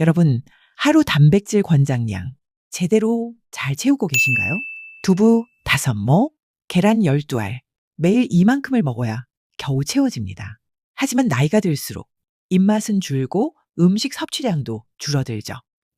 여러분, 하루 단백질 권장량 제대로 잘 채우고 계신가요? 두부 5모, 계란 12알, 매일 이만큼을 먹어야 겨우 채워집니다. 하지만 나이가 들수록 입맛은 줄고 음식 섭취량도 줄어들죠.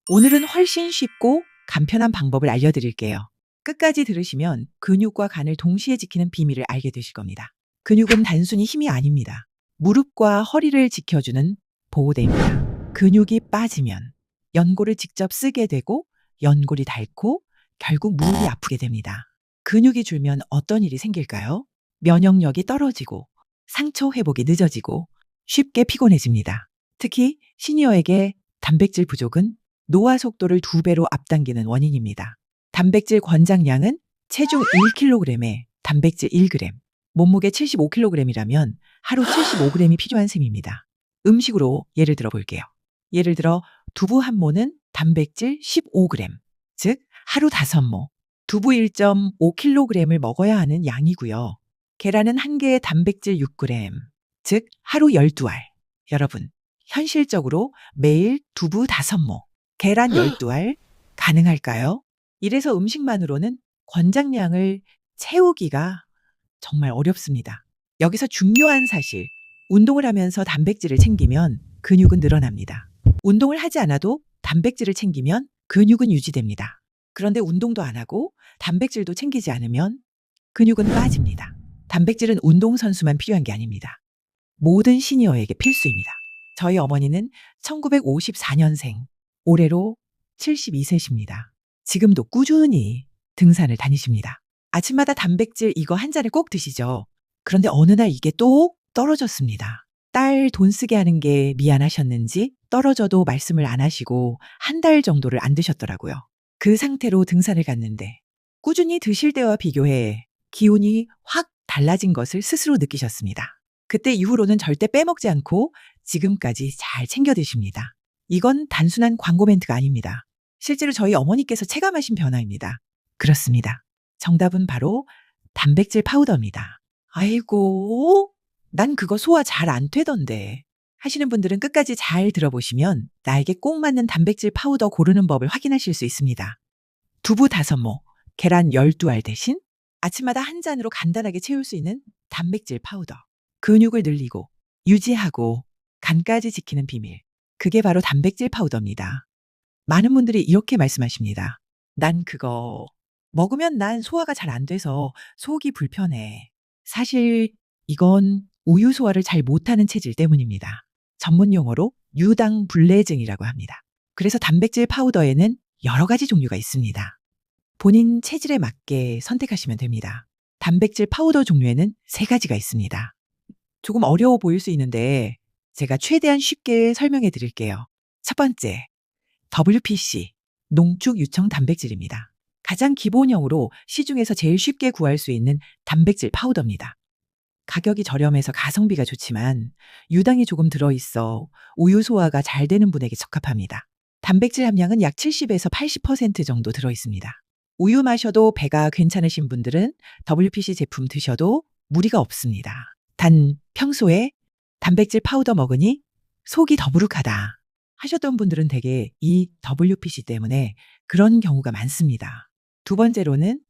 오늘은 훨씬 쉽고 간편한 방법을 알려드릴게요. 끝까지 들으시면 근육과 간을 동시에 지키는 비밀을 알게 되실 겁니다. 근육은 단순히 힘이 아닙니다. 무릎과 허리를 지켜주는 보호대입니다. 근육이 빠지면 연골을 직접 쓰게 되고 연골이 닳고 결국 무릎이 아프게 됩니다. 근육이 줄면 어떤 일이 생길까요? 면역력이 떨어지고 상처 회복이 늦어지고 쉽게 피곤해집니다. 특히 시니어에게 단백질 부족은 노화 속도를 두 배로 앞당기는 원인입니다. 단백질 권장량은 체중 1kg에 단백질 1g, 몸무게 75kg이라면 하루 75g이 필요한 셈입니다. 음식으로 예를 들어 볼게요. 예를 들어 두부 한 모는 단백질 15g, 즉 하루 5모, 두부 1.5kg을 먹어야 하는 양이고요. 계란은 한 개에 단백질 6g, 즉 하루 12알. 여러분, 현실적으로 매일 두부 5모, 계란 12알 가능할까요? 이래서 음식만으로는 권장량을 채우기가 정말 어렵습니다. 여기서 중요한 사실, 운동을 하면서 단백질을 챙기면 근육은 늘어납니다. 운동을 하지 않아도 단백질을 챙기면 근육은 유지됩니다. 그런데 운동도 안 하고 단백질도 챙기지 않으면 근육은 빠집니다. 단백질은 운동선수만 필요한 게 아닙니다. 모든 시니어에게 필수입니다. 저희 어머니는 1954년생, 올해로 72세십니다. 지금도 꾸준히 등산을 다니십니다. 아침마다 단백질 이거 한 잔을 꼭 드시죠. 그런데 어느 날 이게 또 떨어졌습니다. 딸 돈 쓰게 하는 게 미안하셨는지 떨어져도 말씀을 안 하시고 한 달 정도를 안 드셨더라고요. 그 상태로 등산을 갔는데 꾸준히 드실 때와 비교해 기운이 확 달라진 것을 스스로 느끼셨습니다. 그때 이후로는 절대 빼먹지 않고 지금까지 잘 챙겨 드십니다. 이건 단순한 광고 멘트가 아닙니다. 실제로 저희 어머니께서 체감하신 변화입니다. 그렇습니다. 정답은 바로 단백질 파우더입니다. 아이고, 난 그거 소화 잘 안 되던데. 하시는 분들은 끝까지 잘 들어보시면 나에게 꼭 맞는 단백질 파우더 고르는 법을 확인하실 수 있습니다. 두부 5모, 계란 12알 대신 아침마다 한 잔으로 간단하게 채울 수 있는 단백질 파우더. 근육을 늘리고 유지하고 간까지 지키는 비밀. 그게 바로 단백질 파우더입니다. 많은 분들이 이렇게 말씀하십니다. 난 그거 먹으면 난 소화가 잘 안 돼서 속이 불편해. 사실 이건 우유 소화를 잘 못하는 체질 때문입니다. 전문 용어로 유당 불내증이라고 합니다. 그래서 단백질 파우더에는 여러 가지 종류가 있습니다. 본인 체질에 맞게 선택하시면 됩니다. 단백질 파우더 종류에는 세 가지가 있습니다. 조금 어려워 보일 수 있는데 제가 최대한 쉽게 설명해 드릴게요. 첫 번째, WPC, 농축 유청 단백질입니다. 가장 기본형으로 시중에서 제일 쉽게 구할 수 있는 단백질 파우더입니다. 가격이 저렴해서 가성비가 좋지만 유당이 조금 들어있어 우유 소화가 잘 되는 분에게 적합합니다. 단백질 함량은 약 70에서 80% 정도 들어있습니다. 우유 마셔도 배가 괜찮으신 분들은 WPC 제품 드셔도 무리가 없습니다. 단 평소에 단백질 파우더 먹으니 속이 더부룩하다 하셨던 분들은 대개 이 WPC 때문에 그런 경우가 많습니다. 두 번째로는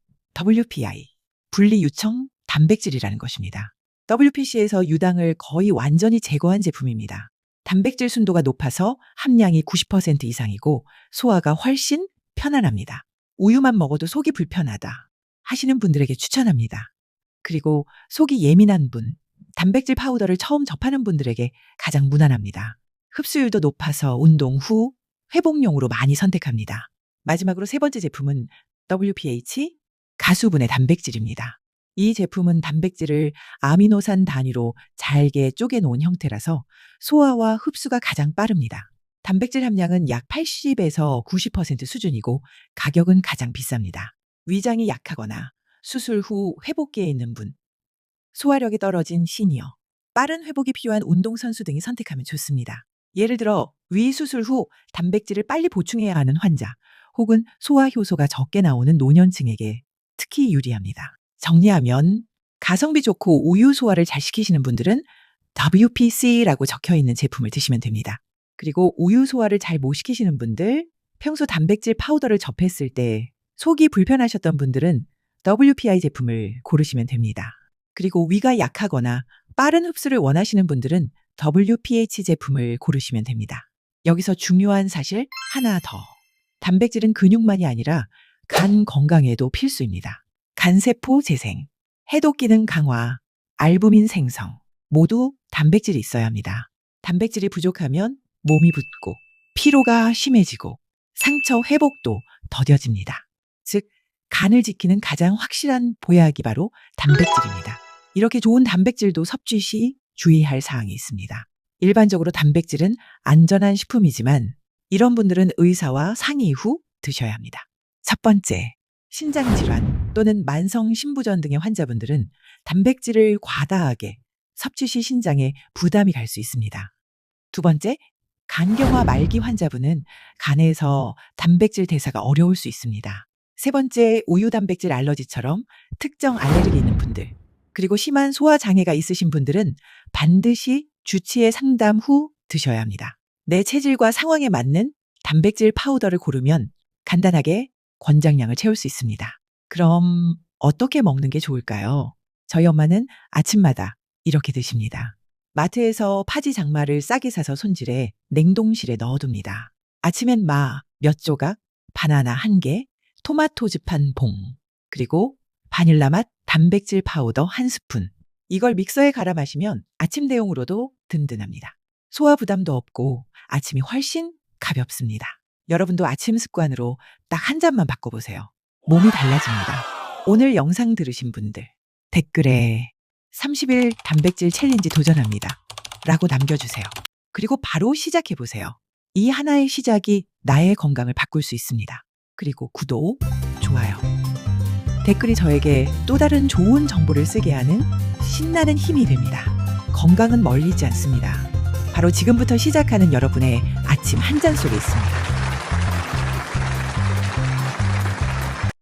WPI, 분리유청 단백질이라는 것입니다. WPC에서 유당을 거의 완전히 제거한 제품입니다. 단백질 순도가 높아서 함량이 90% 이상이고 소화가 훨씬 편안합니다. 우유만 먹어도 속이 불편하다 하시는 분들에게 추천합니다. 그리고 속이 예민한 분, 단백질 파우더를 처음 접하는 분들에게 가장 무난합니다. 흡수율도 높아서 운동 후 회복용으로 많이 선택합니다. 마지막으로 세 번째 제품은 WPH 가수분해 단백질입니다. 이 제품은 단백질을 아미노산 단위로 잘게 쪼개놓은 형태라서 소화와 흡수가 가장 빠릅니다. 단백질 함량은 약 80에서 90% 수준이고 가격은 가장 비쌉니다. 위장이 약하거나 수술 후 회복기에 있는 분, 소화력이 떨어진 시니어, 빠른 회복이 필요한 운동선수 등이 선택하면 좋습니다. 예를 들어 위 수술 후 단백질을 빨리 보충해야 하는 환자 혹은 소화 효소가 적게 나오는 노년층에게 특히 유리합니다. 정리하면 가성비 좋고 우유 소화를 잘 시키시는 분들은 WPC라고 적혀 있는 제품을 드시면 됩니다. 그리고 우유 소화를 잘 못 시키시는 분들, 평소 단백질 파우더를 접했을 때 속이 불편하셨던 분들은 WPI 제품을 고르시면 됩니다. 그리고 위가 약하거나 빠른 흡수를 원하시는 분들은 WPH 제품을 고르시면 됩니다. 여기서 중요한 사실 하나 더. 단백질은 근육만이 아니라 간 건강에도 필수입니다. 간세포 재생, 해독 기능 강화, 알부민 생성, 모두 단백질이 있어야 합니다. 단백질이 부족하면 몸이 붓고 피로가 심해지고 상처 회복도 더뎌집니다. 즉, 간을 지키는 가장 확실한 보약이 바로 단백질입니다. 이렇게 좋은 단백질도 섭취 시 주의할 사항이 있습니다. 일반적으로 단백질은 안전한 식품이지만 이런 분들은 의사와 상의 후 드셔야 합니다. 첫 번째, 신장 질환 또는 만성 신부전 등의 환자분들은 단백질을 과다하게 섭취 시 신장에 부담이 갈 수 있습니다. 두 번째, 간경화 말기 환자분은 간에서 단백질 대사가 어려울 수 있습니다. 세 번째, 우유 단백질 알러지처럼 특정 알레르기 있는 분들, 그리고 심한 소화 장애가 있으신 분들은 반드시 주치의 상담 후 드셔야 합니다. 내 체질과 상황에 맞는 단백질 파우더를 고르면 간단하게 권장량을 채울 수 있습니다. 그럼 어떻게 먹는 게 좋을까요? 저희 엄마는 아침마다 이렇게 드십니다. 마트에서 파지 장마를 싸게 사서 손질해 냉동실에 넣어둡니다. 아침엔 마 몇 조각, 바나나 한 개, 토마토즙 한 봉, 그리고 바닐라 맛 단백질 파우더 한 스푼. 이걸 믹서에 갈아 마시면 아침 대용으로도 든든합니다. 소화 부담도 없고 아침이 훨씬 가볍습니다. 여러분도 아침 습관으로 딱 한 잔만 바꿔보세요. 몸이 달라집니다. 오늘 영상 들으신 분들 댓글에 30일 단백질 챌린지 도전합니다. 라고 남겨주세요. 그리고 바로 시작해보세요. 이 하나의 시작이 나의 건강을 바꿀 수 있습니다. 그리고 구독, 좋아요. 댓글이 저에게 또 다른 좋은 정보를 쓰게 하는 신나는 힘이 됩니다. 건강은 멀리 있지 않습니다. 바로 지금부터 시작하는 여러분의 아침 한 잔 속에 있습니다.